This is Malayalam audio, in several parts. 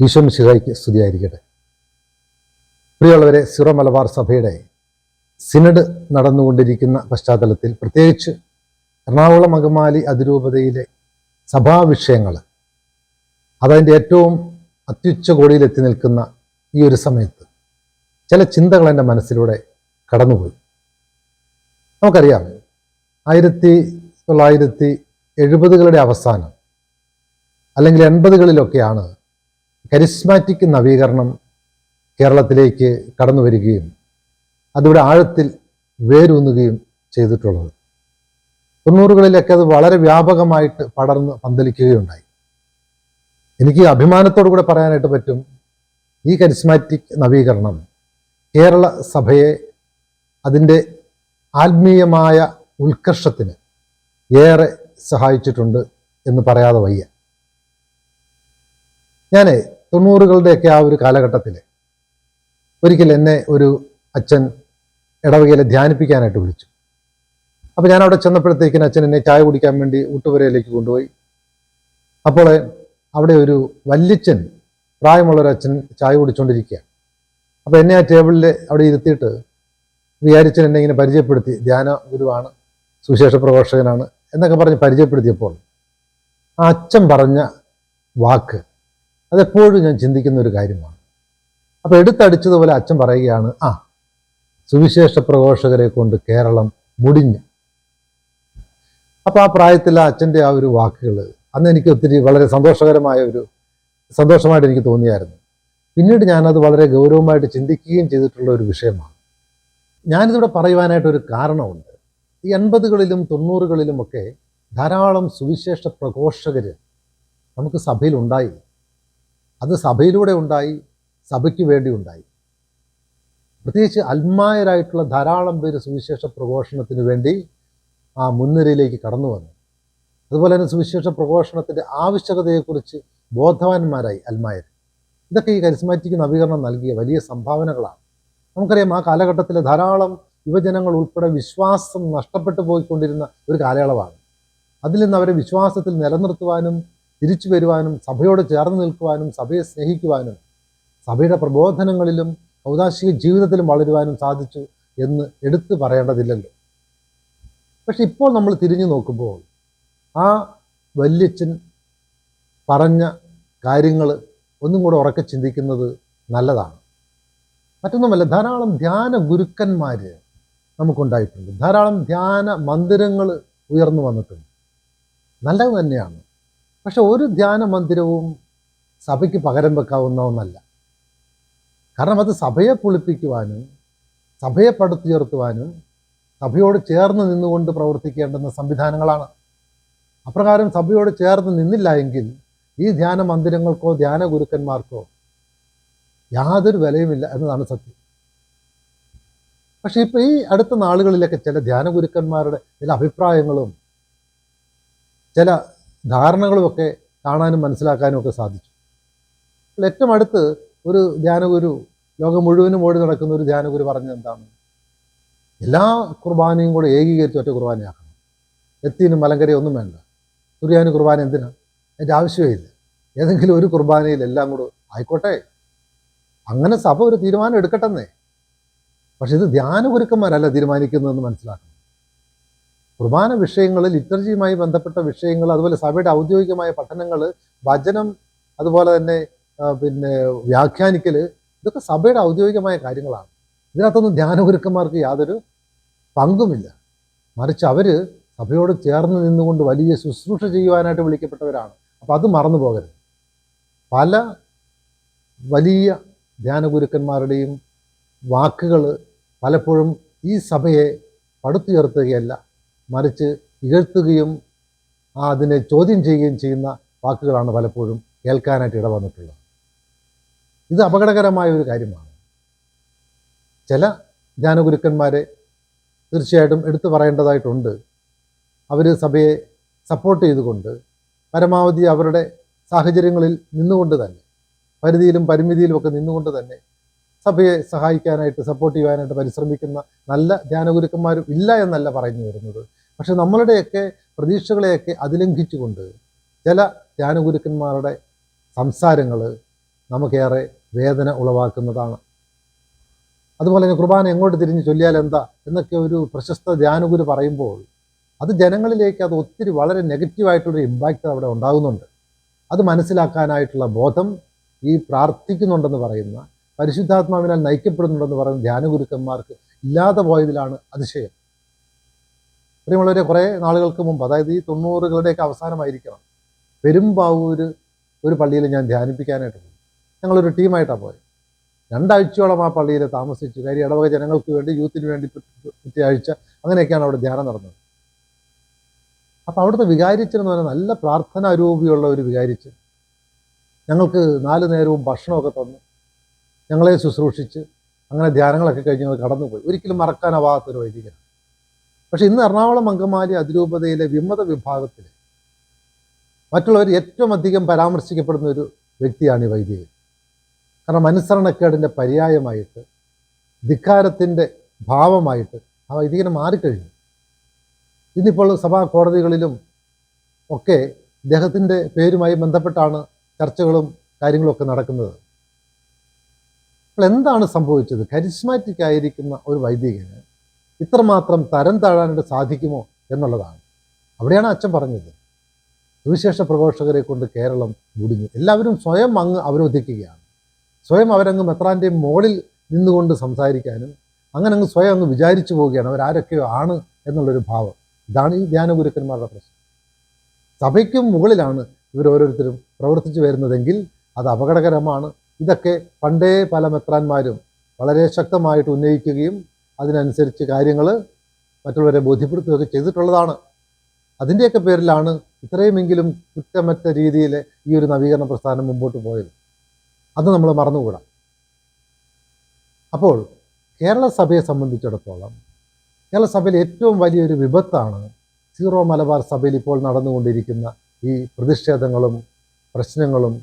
ഈശോ ശിഹായിക്ക് സ്തുതിയായിരിക്കട്ടെ. പ്രിയമുള്ളവരെ സിറോ മലബാർ സഭയുടെ സിനഡ് നടന്നുകൊണ്ടിരിക്കുന്ന പശ്ചാത്തലത്തിൽ പ്രത്യേകിച്ച് എറണാകുളം അങ്കമാലി അതിരൂപതയിലെ സഭാ വിഷയങ്ങൾ അതതിന്റെ ഏറ്റവും അത്യുച്ചകോടിയിലെത്തി നിൽക്കുന്ന ഈ ഒരു സമയത്ത് ചില ചിന്തകൾ എന്റെ മനസ്സിലൂടെ കടന്നുപോയി. നമുക്കറിയാം ആയിരത്തി തൊള്ളായിരത്തി എഴുപതുകളുടെ അവസാനം അല്ലെങ്കിൽ എൺപതുകളിലൊക്കെയാണ് കരിസ്മാറ്റിക് നവീകരണം കേരളത്തിലേക്ക് കടന്നു വരികയും അതിവിടെ ആഴത്തിൽ വേരൂന്നുകയും ചെയ്തിട്ടുള്ളത്. തൊണ്ണൂറുകളിലൊക്കെ അത് വളരെ വ്യാപകമായിട്ട് പടർന്ന് പന്തലിക്കുകയുണ്ടായി. എനിക്ക് അഭിമാനത്തോടു കൂടെ പറയാനായിട്ട് പറ്റും ഈ കരിസ്മാറ്റിക് നവീകരണം കേരള സഭയെ അതിന്റെ ആത്മീയമായ ഉത്കർഷത്തിന് ഏറെ സഹായിച്ചിട്ടുണ്ട് എന്ന് പറയാതെ വയ്യ. ഞാൻ തൊണ്ണൂറുകളുടെയൊക്കെ ആ ഒരു കാലഘട്ടത്തിൽ ഒരിക്കൽ എന്നെ ഒരു അച്ഛൻ ഇടവകയിലെ ധ്യാനിപ്പിക്കാനായിട്ട് വിളിച്ചു. അപ്പോൾ ഞാൻ അവിടെ ചെന്നപ്പോഴത്തേക്കിന് അച്ഛൻ എന്നെ ചായ കുടിക്കാൻ വേണ്ടി ഊട്ടുപുരയിലേക്ക് കൊണ്ടുപോയി. അപ്പോൾ അവിടെ ഒരു വല്യച്ഛൻ പ്രായമുള്ളൊരു അച്ഛൻ ചായ കുടിച്ചുകൊണ്ടിരിക്കുക അപ്പോൾ എന്നെ ആ ടേബിളിൽ അവിടെ ഇരുത്തിയിട്ട് വിചാരിച്ചൻ എന്നെ ഇങ്ങനെ പരിചയപ്പെടുത്തി ധ്യാന ഗുരുവാണ് സുവിശേഷ പ്രഘോഷകനാണ് എന്നൊക്കെ പറഞ്ഞ് പരിചയപ്പെടുത്തിയപ്പോൾ ആ അച്ഛൻ പറഞ്ഞ വാക്ക് അതെപ്പോഴും ഞാൻ ചിന്തിക്കുന്ന ഒരു കാര്യമാണ്. അപ്പോൾ എടുത്തടിച്ചതുപോലെ അച്ഛൻ പറയുകയാണ് ആ സുവിശേഷ പ്രഘോഷകരെ കൊണ്ട് കേരളം മുടിഞ്ഞു. അപ്പോൾ ആ പ്രായത്തിൽ അച്ഛന്റെ ആ ഒരു വാക്കുകൾ അന്ന് എനിക്ക് ഒത്തിരി വളരെ സന്തോഷകരമായ ഒരു സന്തോഷമായിട്ട് എനിക്ക് തോന്നിയായിരുന്നു. പിന്നീട് ഞാനത് വളരെ ഗൗരവമായിട്ട് ചിന്തിക്കുകയും ചെയ്തിട്ടുള്ള ഒരു വിഷയമാണ്. ഞാനിതിവിടെ പറയുവാനായിട്ട് ഒരു കാരണമുണ്ട്. ഈ എൺപതുകളിലും തൊണ്ണൂറുകളിലുമൊക്കെ ധാരാളം സുവിശേഷ പ്രഘോഷകർ നമുക്ക് സഭയിൽ ഉണ്ടായി അത് സഭയിലൂടെ ഉണ്ടായി സഭയ്ക്ക് വേണ്ടി ഉണ്ടായി. പ്രത്യേകിച്ച് അൽമായരായിട്ടുള്ള ധാരാളം പേര് സുവിശേഷ പ്രഘോഷണത്തിന് വേണ്ടി ആ മുൻനിരയിലേക്ക് കടന്നു വന്നു. അതുപോലെ തന്നെ സുവിശേഷ പ്രഘോഷണത്തിന്റെ ആവശ്യകതയെക്കുറിച്ച് ബോധവാന്മാരായി അൽമായർ. ഇതൊക്കെ ഈ കരിസ്മാറ്റിക് നവീകരണം നൽകിയ വലിയ സംഭാവനകളാണ്. നമുക്കറിയാം ആ കാലഘട്ടത്തിലെ ധാരാളം യുവജനങ്ങൾ ഉൾപ്പെടെ വിശ്വാസം നഷ്ടപ്പെട്ടു പോയിക്കൊണ്ടിരുന്ന ഒരു കാലയളവാണ്. അതിൽ നിന്ന് അവരെ വിശ്വാസത്തിൽ നിലനിർത്തുവാനും തിരിച്ചു വരുവാനും സഭയോട് ചേർന്ന് നിൽക്കുവാനും സഭയെ സ്നേഹിക്കുവാനും സഭയുടെ പ്രബോധനങ്ങളിലും ഔദാശിക ജീവിതത്തിലും വളരുവാനും സാധിച്ചു എന്ന് എടുത്തു പറയേണ്ടതില്ലല്ലോ. പക്ഷെ ഇപ്പോൾ നമ്മൾ തിരിഞ്ഞു നോക്കുമ്പോൾ ആ വല്യച്ഛൻ പറഞ്ഞ കാര്യങ്ങൾ ഒന്നും കൂടെ ഉറക്കെ ചിന്തിക്കുന്നത് നല്ലതാണ്. മറ്റൊന്നുമല്ല ധാരാളം ധ്യാന ഗുരുക്കന്മാർ നമുക്കുണ്ടായിട്ടുണ്ട്. ധാരാളം ധ്യാന മന്ദിരങ്ങൾ ഉയർന്നു വന്നിട്ടുണ്ട്. നല്ലത് തന്നെയാണ്. പക്ഷെ ഒരു ധ്യാന മന്ദിരവും സഭയ്ക്ക് പകരം വെക്കാവുന്ന ഒന്നല്ല കാരണം അത് സഭയെ പുളിപ്പിക്കുവാനും സഭയെ പടുത്തുയർത്തുവാനും സഭയോട് ചേർന്ന് നിന്നുകൊണ്ട് പ്രവർത്തിക്കേണ്ടുന്ന സംവിധാനങ്ങളാണ്. അപ്രകാരം സഭയോട് ചേർന്ന് നിന്നില്ല എങ്കിൽ ഈ ധ്യാന മന്ദിരങ്ങൾക്കോ ധ്യാന ഗുരുക്കന്മാർക്കോ യാതൊരു വിലയുമില്ല എന്നതാണ് സത്യം. പക്ഷേ ഇപ്പോൾ ഈ അടുത്ത നാളുകളിലൊക്കെ ചില ധ്യാന ഗുരുക്കന്മാരുടെ ചില അഭിപ്രായങ്ങളും ചില ധാരണകളുമൊക്കെ കാണാനും മനസ്സിലാക്കാനും ഒക്കെ സാധിച്ചു. ഏറ്റവും അടുത്ത് ഒരു ധ്യാനഗുരു ലോകം മുഴുവനും ഓടി നടക്കുന്ന ഒരു ധ്യാനഗുരു പറഞ്ഞത് എന്താണ്? എല്ലാ കുർബാനയും കൂടെ ഏകീകരിച്ച് ഒറ്റ കുർബാനയാക്കണം. എത്തിനും മലങ്കരയും ഒന്നും വേണ്ട. തുര്യാന് കുർബാന എന്തിനാ? അതിന്റെ ആവശ്യമേ ഇല്ല. ഏതെങ്കിലും ഒരു കുർബാനയിൽ എല്ലാം കൂടെ ആയിക്കോട്ടെ. അങ്ങനെ സഭ ഒരു തീരുമാനം എടുക്കട്ടെന്നേ. പക്ഷെ ഇത് ധ്യാനഗുരുക്കന്മാരല്ല തീരുമാനിക്കുന്നതെന്ന് മനസ്സിലാക്കണം. കുർബാന വിഷയങ്ങൾ ലിറ്റർജിയുമായി ബന്ധപ്പെട്ട വിഷയങ്ങൾ അതുപോലെ സഭയുടെ ഔദ്യോഗികമായ പഠനങ്ങൾ വചനം അതുപോലെ തന്നെ പിന്നെ വ്യാഖ്യാനിക്കൽ ഇതൊക്കെ സഭയുടെ ഔദ്യോഗികമായ കാര്യങ്ങളാണ്. ഇതിനകത്തൊന്നും ധ്യാനഗുരുക്കന്മാർക്ക് യാതൊരു പങ്കുമില്ല. മറിച്ച് അവർ സഭയോട് ചേർന്ന് നിന്നുകൊണ്ട് വലിയ ശുശ്രൂഷ ചെയ്യുവാനായിട്ട് വിളിക്കപ്പെട്ടവരാണ്. അപ്പോൾ അത് മറന്നു പോകരുത്. പല വലിയ ധ്യാനഗുരുക്കന്മാരുടെയും വാക്കുകൾ പലപ്പോഴും ഈ സഭയെ പടുത്തുയർത്തുകയല്ല. മറിച്ച് ഇകഴ്ത്തുകയും അതിനെ ചോദ്യം ചെയ്യുകയും ചെയ്യുന്ന വാക്കുകളാണ് പലപ്പോഴും കേൾക്കാനായിട്ട് ഇടവന്നിട്ടുള്ളത്. ഇത് അപകടകരമായ ഒരു കാര്യമാണ്. ചില ജ്ഞാനഗുരുക്കന്മാരെ തീർച്ചയായിട്ടും എടുത്തു പറയേണ്ടതായിട്ടുണ്ട്. അവർ സഭയെ സപ്പോർട്ട് ചെയ്തുകൊണ്ട് പരമാവധി അവരുടെ സാഹചര്യങ്ങളിൽ നിന്നുകൊണ്ട് തന്നെ പരിധിയിലും പരിമിതിയിലും ഒക്കെ നിന്നുകൊണ്ട് തന്നെ സഭയെ സഹായിക്കാനായിട്ട് സപ്പോർട്ട് ചെയ്യാനായിട്ട് പരിശ്രമിക്കുന്ന നല്ല ധ്യാനഗുരുക്കന്മാരും ഇല്ല എന്നല്ല പറഞ്ഞു വരുന്നത്. പക്ഷെ നമ്മളുടെയൊക്കെ പ്രതീക്ഷകളെയൊക്കെ അതിലംഘിച്ചുകൊണ്ട് ചില ധ്യാനഗുരുക്കന്മാരുടെ സംസാരങ്ങൾ നമുക്കേറെ വേദന ഉളവാക്കുന്നതാണ്. അതുപോലെ തന്നെ കുർബാന എങ്ങോട്ട് തിരിഞ്ഞ് ചൊല്ലിയാൽ എന്താ എന്നൊക്കെ ഒരു പ്രശസ്ത ധ്യാനഗുരു പറയുമ്പോൾ അത് ജനങ്ങളിലേക്ക് അത് ഒത്തിരി വളരെ നെഗറ്റീവായിട്ടൊരു ഇമ്പാക്റ്റ് അവിടെ ഉണ്ടാകുന്നുണ്ട്. അത് മനസ്സിലാക്കാനായിട്ടുള്ള ബോധം ഈ പ്രാർത്ഥിക്കുന്നുണ്ടെന്ന് പറയുന്ന പരിശുദ്ധാത്മാവിനാൽ നയിക്കപ്പെടുന്നുണ്ടെന്ന് പറയുന്ന ധ്യാനഗുരുക്കന്മാർക്ക് ഇല്ലാതെ പോയതിലാണ് അതിശയം. പ്രിയമുള്ളവരെ കുറേ നാളുകൾക്ക് മുമ്പ് അതായത് ഈ തൊണ്ണൂറുകളുടെയൊക്കെ അവസാനമായിരിക്കണം. പെരുമ്പാവൂർ ഒരു പള്ളിയിൽ ഞാൻ ധ്യാനിപ്പിക്കാനായിട്ട് പോയി. ഞങ്ങളൊരു ടീമായിട്ടാണ് പോയത്. രണ്ടാഴ്ചയോളം ആ പള്ളിയിൽ താമസിച്ചു. കാര്യം ഇടവക ജനങ്ങൾക്ക് വേണ്ടി യൂത്തിന് വേണ്ടി പിറ്റേ ആഴ്ച അങ്ങനെയൊക്കെയാണ് അവിടെ ധ്യാനം നടന്നത്. അപ്പോൾ അവിടുത്തെ വികാരിച്ചെന്ന് പറഞ്ഞാൽ നല്ല പ്രാർത്ഥനാരൂപിയുള്ള ഒരു വികാരിച്ചൻ. ഞങ്ങൾക്ക് നാല് നേരവും ഭക്ഷണമൊക്കെ തന്നു. ഞങ്ങളെ ശുശ്രൂഷിച്ച് അങ്ങനെ ധ്യാനങ്ങളൊക്കെ കഴിഞ്ഞ് കടന്നുപോയി. ഒരിക്കലും മറക്കാനാവാത്തൊരു വൈദികനാണ്. പക്ഷെ ഇന്ന് എറണാകുളം അങ്കമാലി അതിരൂപതയിലെ വിമത വിഭാഗത്തിൽ മറ്റുള്ളവർ ഏറ്റവും അധികം പരാമർശിക്കപ്പെടുന്ന ഒരു വ്യക്തിയാണ് ഈ വൈദികൻ. കാരണം അനുസരണക്കേടിന്റെ പര്യായമായിട്ട് ധിക്കാരത്തിന്റെ ഭാവമായിട്ട് ആ വൈദികനെ മാറിക്കഴിഞ്ഞു. ഇന്നിപ്പോൾ സഭാ കോടതികളിലും ഒക്കെ ഇദ്ദേഹത്തിന്റെ പേരുമായി ബന്ധപ്പെട്ടാണ് ചർച്ചകളും കാര്യങ്ങളൊക്കെ നടക്കുന്നത്. അപ്പോൾ എന്താണ് സംഭവിച്ചത്? കരിസ്മാറ്റിക് ആയിരിക്കുന്ന ഒരു വൈദികന് ഇത്രമാത്രം തരം താഴാനായിട്ട് സാധിക്കുമോ എന്നുള്ളതാണ്. അവിടെയാണ് അച്ഛൻ പറഞ്ഞത്. സുവിശേഷ പ്രഘോഷകരെ കൊണ്ട് കേരളം മുടിഞ്ഞു. എല്ലാവരും സ്വയം അങ്ങ് അവരോധിക്കുകയാണ്. സ്വയം അവരങ്ങ് മെത്രാന്റെയും മുകളിൽ നിന്നുകൊണ്ട് സംസാരിക്കാനും അങ്ങനെ അങ്ങ് സ്വയം അങ്ങ് വിചാരിച്ചു പോവുകയാണ് അവരാരൊക്കെയോ ആണ് എന്നുള്ളൊരു ഭാവം. ഇതാണ് ഈ ധ്യാനഗുരുക്കന്മാരുടെ പ്രശ്നം. സഭയ്ക്കും മുകളിലാണ് ഇവർ ഓരോരുത്തരും പ്രവർത്തിച്ചു വരുന്നതെങ്കിൽ അത് അപകടകരമാണ്. ഇതൊക്കെ പണ്ടേ പല മെത്രാന്മാരും വളരെ ശക്തമായിട്ട് ഉന്നയിക്കുകയും അതിനനുസരിച്ച് കാര്യങ്ങൾ മറ്റുള്ളവരെ ബോധ്യപ്പെടുത്തുകയൊക്കെ ചെയ്തിട്ടുള്ളതാണ്. അതിന്റെയൊക്കെ പേരിലാണ് ഇത്രയുമെങ്കിലും കുറ്റമറ്റ രീതിയിൽ ഈ ഒരു നവീകരണ പ്രസ്ഥാനം മുമ്പോട്ട് പോയത്. അത് നമ്മൾ മറന്നുകൂടാ. അപ്പോൾ കേരള സഭയെ സംബന്ധിച്ചിടത്തോളം കേരള സഭയിൽ ഏറ്റവും വലിയൊരു വിപത്താണ് സീറോ മലബാർ സഭയിൽ ഇപ്പോൾ നടന്നുകൊണ്ടിരിക്കുന്ന ഈ പ്രതിഷേധങ്ങളും പ്രശ്നങ്ങളും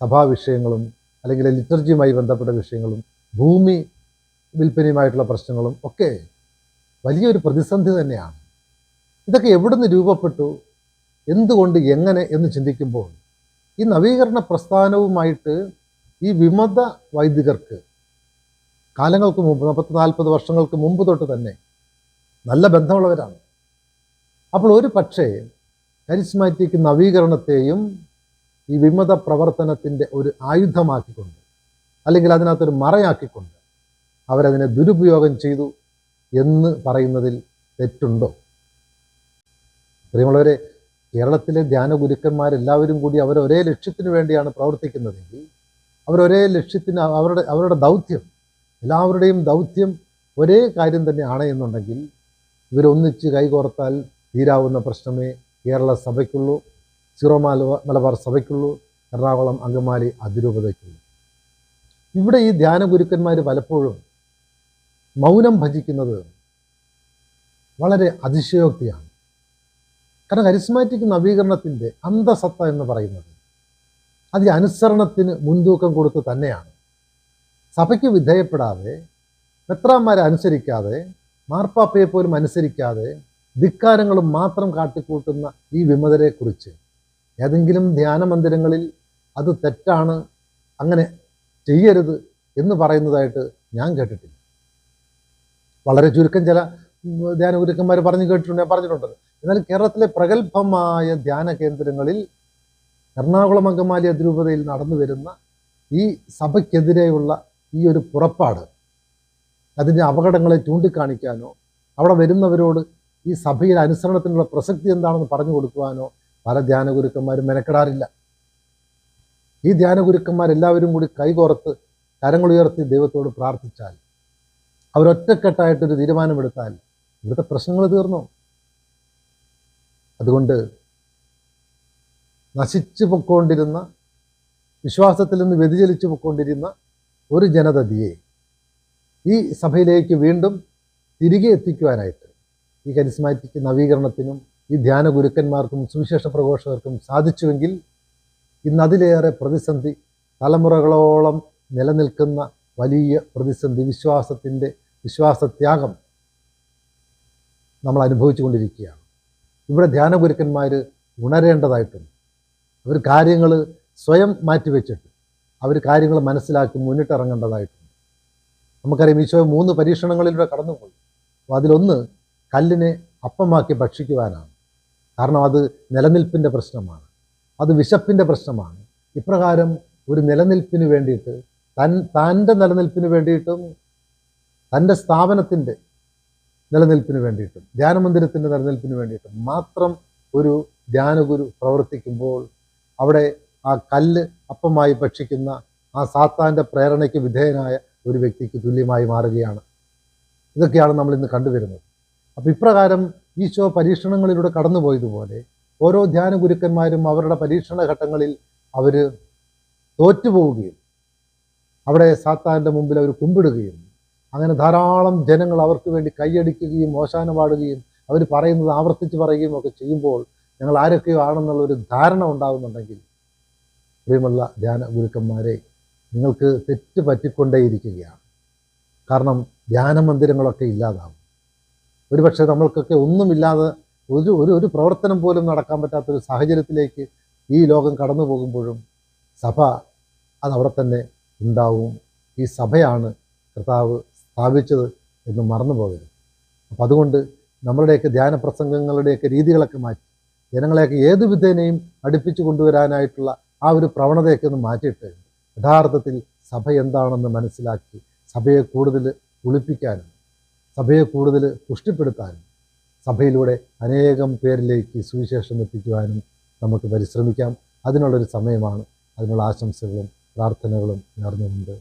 സഭാവിഷയങ്ങളും അല്ലെങ്കിൽ ലിറ്റർജിയുമായി ബന്ധപ്പെട്ട വിഷയങ്ങളും ഭൂമി വിൽപ്പനയുമായിട്ടുള്ള പ്രശ്നങ്ങളും ഒക്കെ വലിയൊരു പ്രതിസന്ധി തന്നെയാണ്. ഇതൊക്കെ എവിടുന്ന് രൂപപ്പെട്ടു? എന്തുകൊണ്ട് എങ്ങനെ എന്ന് ചിന്തിക്കുമ്പോൾ ഈ നവീകരണ പ്രസ്ഥാനവുമായിട്ട് ഈ വിമത വൈദികർക്ക് കാലങ്ങൾക്ക് മുമ്പ് മുപ്പത്തി നാൽപ്പത് വർഷങ്ങൾക്ക് മുമ്പ് തൊട്ട് തന്നെ നല്ല ബന്ധമുള്ളവരാണ്. അപ്പോൾ ഒരു പക്ഷേ കരിസ്മാറ്റിക് നവീകരണത്തെയും ഈ വിമത പ്രവർത്തനത്തിന്റെ ഒരു ആയുധമാക്കിക്കൊണ്ട് അല്ലെങ്കിൽ അതിനകത്തൊരു മറയാക്കിക്കൊണ്ട് അവരതിനെ ദുരുപയോഗം ചെയ്തു എന്ന് പറയുന്നതിൽ തെറ്റുണ്ടോ? പ്രിയമുള്ളവരെ കേരളത്തിലെ ധ്യാന ഗുരുക്കന്മാരെല്ലാവരും കൂടി അവരൊരേ ലക്ഷ്യത്തിന് വേണ്ടിയാണ് പ്രവർത്തിക്കുന്നതെങ്കിൽ അവരൊരേ ലക്ഷ്യത്തിന് അവരുടെ അവരുടെ ദൗത്യം എല്ലാവരുടെയും ദൗത്യം ഒരേ കാര്യം തന്നെയാണ് എന്നുണ്ടെങ്കിൽ ഇവരൊന്നിച്ച് കൈകോർത്താൽ തീരാവുന്ന പ്രശ്നമേ കേരള സഭയ്ക്കുള്ളൂ സിറോ മലബാർ മലബാർ സഭയ്ക്കുള്ളൂ എറണാകുളം അങ്കമാലി അതിരൂപതയ്ക്കുള്ളൂ. ഇവിടെ ഈ ധ്യാന ഗുരുക്കന്മാർ പലപ്പോഴും മൗനം ഭജിക്കുന്നത് വളരെ അതിശയോക്തിയാണ്. കാരണം കരിസ്മാറ്റിക് നവീകരണത്തിന്റെ അന്തസത്ത എന്ന് പറയുന്നത് അതി അനുസരണത്തിന് മുൻതൂക്കം കൊടുത്ത് തന്നെയാണ്. സഭയ്ക്ക് വിധേയപ്പെടാതെ മെത്രാന്മാരെ അനുസരിക്കാതെ മാർപ്പാപ്പയെ പോലും അനുസരിക്കാതെ ധിക്കാരങ്ങളും മാത്രം കാട്ടിക്കൂട്ടുന്ന ഈ വിമതരെക്കുറിച്ച് ഏതെങ്കിലും ധ്യാന മന്ദിരങ്ങളിൽ അത് തെറ്റാണ് അങ്ങനെ ചെയ്യരുത് എന്ന് പറയുന്നതായിട്ട് ഞാൻ കേട്ടിട്ടില്ല. വളരെ ചുരുക്കം ചില ധ്യാന ഗുരുക്കന്മാർ പറഞ്ഞു കേട്ടിട്ടുണ്ട് ഞാൻ എന്നാൽ കേരളത്തിലെ പ്രഗത്ഭമായ ധ്യാന കേന്ദ്രങ്ങളിൽ എറണാകുളം അങ്കമാലി അതിരൂപതയിൽ നടന്നു വരുന്ന ഈ സഭയ്ക്കെതിരെയുള്ള ഈ ഒരു പുറപ്പാട് അതിന്റെ അപകടങ്ങളെ ചൂണ്ടിക്കാണിക്കാനോ അവിടെ വരുന്നവരോട് ഈ സഭയിൽ അനുസരണത്തിനുള്ള പ്രസക്തി എന്താണെന്ന് പറഞ്ഞു കൊടുക്കുവാനോ പല ധ്യാന ഗുരുക്കന്മാരും മെനക്കെടാറില്ല. ഈ ധ്യാന ഗുരുക്കന്മാരെല്ലാവരും കൂടി കൈകോർത്ത് കരങ്ങളുയർത്തി ദൈവത്തോട് പ്രാർത്ഥിച്ചാൽ അവരൊറ്റക്കെട്ടായിട്ടൊരു തീരുമാനമെടുത്താൽ ഇവിടുത്തെ പ്രശ്നങ്ങൾ തീർന്നു. അതുകൊണ്ട് നശിച്ചു പൊക്കോണ്ടിരുന്ന വിശ്വാസത്തിൽ നിന്ന് വ്യതിചലിച്ചു പൊക്കോണ്ടിരുന്ന ഒരു ജനതയെ ഈ സഭയിലേക്ക് വീണ്ടും തിരികെ എത്തിക്കുവാനായിട്ട് ഈ കരിസ്മാറ്റിക് നവീകരണത്തിനും ഈ ധ്യാന ഗുരുക്കന്മാർക്കും സുവിശേഷ പ്രഘോഷകർക്കും സാധിച്ചുവെങ്കിൽ ഇന്ന് അതിലേറെ പ്രതിസന്ധി തലമുറകളോളം നിലനിൽക്കുന്ന വലിയ പ്രതിസന്ധി വിശ്വാസത്തിന്റെ വിശ്വാസത്യാഗം നമ്മൾ അനുഭവിച്ചു കൊണ്ടിരിക്കുകയാണ്. ഇവിടെ ധ്യാന ഗുരുക്കന്മാർ ഉണരേണ്ടതായിട്ടുണ്ട്. അവർ കാര്യങ്ങൾ സ്വയം മാറ്റിവെച്ചിട്ട് അവർ കാര്യങ്ങൾ മനസ്സിലാക്കി മുന്നിട്ടിറങ്ങേണ്ടതായിട്ടുണ്ട്. നമുക്കറിയാം ഈശോ മൂന്ന് പരീക്ഷണങ്ങളിലൂടെ കടന്നുപോയി. അപ്പോൾ അതിലൊന്ന് കല്ലിനെ അപ്പമാക്കി ഭക്ഷിക്കുവാനാണ്. കാരണം അത് നിലനിൽപ്പിന്റെ പ്രശ്നമാണ്. അത് വിശപ്പിന്റെ പ്രശ്നമാണ്. ഇപ്രകാരം ഒരു നിലനിൽപ്പിന് വേണ്ടിയിട്ട് തൻ തന്റെ നിലനിൽപ്പിന് വേണ്ടിയിട്ടും തന്റെ സ്ഥാപനത്തിന്റെ നിലനിൽപ്പിന് വേണ്ടിയിട്ടും ധ്യാനമന്ദിരത്തിന്റെ നിലനിൽപ്പിന് വേണ്ടിയിട്ടും മാത്രം ഒരു ധ്യാനഗുരു പ്രവർത്തിക്കുമ്പോൾ അവിടെ ആ കല്ല് അപ്പമായി ഭക്ഷിക്കുന്ന ആ സാത്താന്റെ പ്രേരണയ്ക്ക് വിധേയനായ ഒരു വ്യക്തിക്ക് തുല്യമായി മാറുകയാണ്. ഇതൊക്കെയാണ് നമ്മൾ ഇന്ന് കണ്ടുവരുന്നത്. അപ്പോൾ ഇപ്രകാരം ഈശോ പരീക്ഷണങ്ങളിലൂടെ കടന്നുപോയതുപോലെ ഓരോ ധ്യാന ഗുരുക്കന്മാരും അവരുടെ പരീക്ഷണ ഘട്ടങ്ങളിൽ അവർ തോറ്റുപോവുകയും അവിടെ സാത്താന്റെ മുമ്പിൽ അവർ കുമ്പിടുകയും അങ്ങനെ ധാരാളം ജനങ്ങൾ അവർക്ക് വേണ്ടി കൈയടിക്കുകയും ഓശാന പാടുകയും അവർ പറയുന്നത് ആവർത്തിച്ച് പറയുകയും ഒക്കെ ചെയ്യുമ്പോൾ ഞങ്ങൾ ആരൊക്കെയോ ആണെന്നുള്ള ഒരു ധാരണ ഉണ്ടാകുന്നുണ്ടെങ്കിൽ പ്രിയമുള്ള ധ്യാന ഗുരുക്കന്മാരെ നിങ്ങൾക്ക് തെറ്റ് പറ്റിക്കൊണ്ടേയിരിക്കുകയാണ്. കാരണം ധ്യാന മന്ദിരങ്ങളൊക്കെ ഇല്ലാതാവും. ഒരുപക്ഷെ നമ്മൾക്കൊക്കെ ഒന്നുമില്ലാതെ ഒരു ഒരു ഒരു പ്രവർത്തനം പോലും നടക്കാൻ പറ്റാത്തൊരു സാഹചര്യത്തിലേക്ക് ഈ ലോകം കടന്നു പോകുമ്പോഴും സഭ അതവിടെ തന്നെ ഉണ്ടാവും. ഈ സഭയാണ് കർത്താവ് സ്ഥാപിച്ചത് എന്ന് മറന്നു പോകരുത്. അപ്പം അതുകൊണ്ട് നമ്മളുടെയൊക്കെ ധ്യാന പ്രസംഗങ്ങളുടെയൊക്കെ രീതികളൊക്കെ മാറ്റി ജനങ്ങളെയൊക്കെ ഏത് വിധേനയും അടുപ്പിച്ചു കൊണ്ടുവരാനായിട്ടുള്ള ആ ഒരു പ്രവണതയൊക്കെ ഒന്ന് മാറ്റിയിട്ട് യഥാർത്ഥത്തിൽ സഭ എന്താണെന്ന് മനസ്സിലാക്കി സഭയെ കൂടുതൽ കുളിപ്പിക്കാനും സഭയെ കൂടുതൽ പുഷ്ടിപ്പെടുത്താനും സഭയിലൂടെ അനേകം പേരിലേക്ക് സുവിശേഷം എത്തിക്കുവാനും നമുക്ക് പരിശ്രമിക്കാം. അതിനുള്ളൊരു സമയമാണ്. അതിനുള്ള ആശംസകളും പ്രാർത്ഥനകളും നേർന്നുകൊണ്ട്